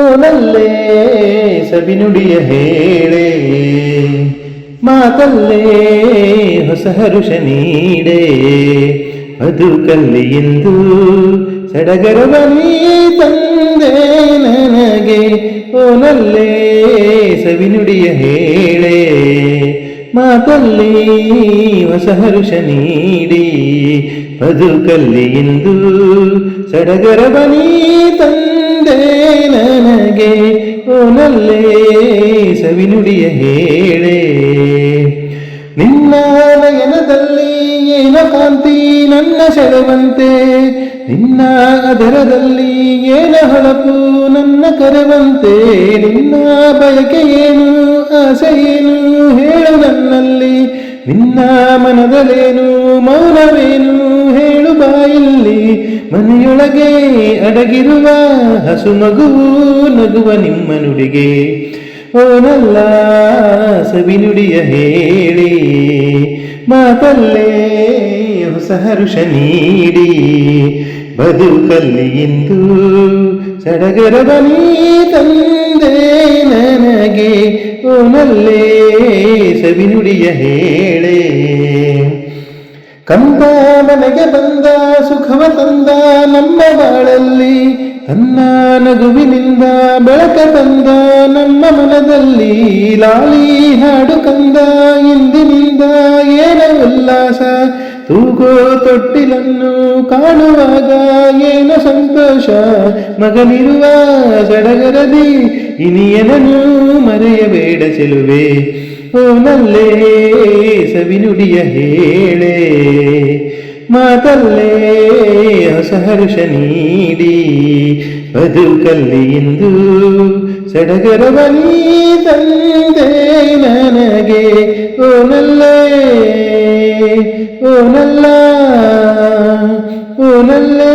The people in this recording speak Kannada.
ಓನಲ್ಲೇ ಸಬಿನುಡಿಯ ಹೇಳೆ, ಮಾತಲ್ಲೇ ಹೊಸ ಹರುಷ ನೀಡೆ. ಬದುಕಲ್ಲಿ ಎಂದು ಸಡಗರವ ನೀ ತಂದೆ ನನಗೆ ಓನಲ್ಲೇ ಸವಿನುಡಿಯ ಹೇಳೆ, ಮಾತಲ್ಲಿ ಹೊಸ ಹರುಷ ನೀಡಿ. ಬದುಕಲ್ಲಿ ಎಂದು ಸಡಗರವ ನೀ ತಂದೆ ನನಗೆ ಓನಲ್ಲೇ ಸವಿನುಡಿಯ ಹೇಳೆ. ನಿನ್ನ ನಯನದಲ್ಲಿ ಏನ ಕಾಂತಿ ನನ್ನ ಸೆಳೆವಂತೆ ನಿನ್ನ ಅದರದಲ್ಲಿ ಏನ ಹೊಳಪು ನನ್ನ ಕರೆವಂತೆ. ನಿನ್ನ ಬಯಕೆ ಏನು, ಆಸೆ ಏನು ಹೇಳು ನನ್ನಲ್ಲಿ. ನಿನ್ನ ಮನದಲ್ಲೇನು, ಮೌನವೇನು ಹೇಳು ಬಾಯಲ್ಲಿ. ಮನೆಯೊಳಗೆ ಅಡಗಿರುವ ಹಸು ಮಗುವು ನಗುವ ನಿಮ್ಮ ನುಡಿಗೆ. ಓನಲ್ಲ ಸವಿನುಡಿಯ ಹೇಳಿ, ಮಾತಲ್ಲೇ ಹೊಸ ಹರುಷ ನೀಡಿ. ಬದುಕಲ್ಲಿ ಇಂದು ನೀ ತಂದೆ ನನಗೆ. ಓನಲ್ಲೇ ಸವಿನುಡಿಯ ಹೇಳೆ ಕಂದ ಮನೆಗೆ ಬಂದ, ಸುಖವ ತಂದ, ನಮ್ಮ ಬಾಳಲ್ಲಿ ತನ್ನ ನಗುವಿನಿಂದ ಬೆಳಕ ತಂದ, ನಮ್ಮ ಮನದಲ್ಲಿ ಲಾಲಿ ಹಾಡು ಕಂದ, ಇಂದಿನಿಂದ ಏನ ಉಲ್ಲಾಸ, ತೂಗೋ ತೊಟ್ಟಿಲನ್ನು ಕಾಣುವಾಗ ಏನ ಸಂತೋಷ, ಮಗನಿರುವ ಸಡಗರದಿ ಇನಿಯನನು ಮರೆಯಬೇಡ ಚೆಲುವೆ. ಓನಲ್ಲೇ ಸವಿನುಡಿಯ ಹೇಳೆ ಮಾತಲ್ಲೇ ಹೊಸ ಹರುಷ ನೀಡಿ ಬದುಕಲ್ಲಿ ಇಂದು ಸಡಗರವ ನೀ ತಂದೆ ನನಗೆ ಓನಲ್ಲೇ ಓನಲ್ಲ ಓನಲ್ಲೇ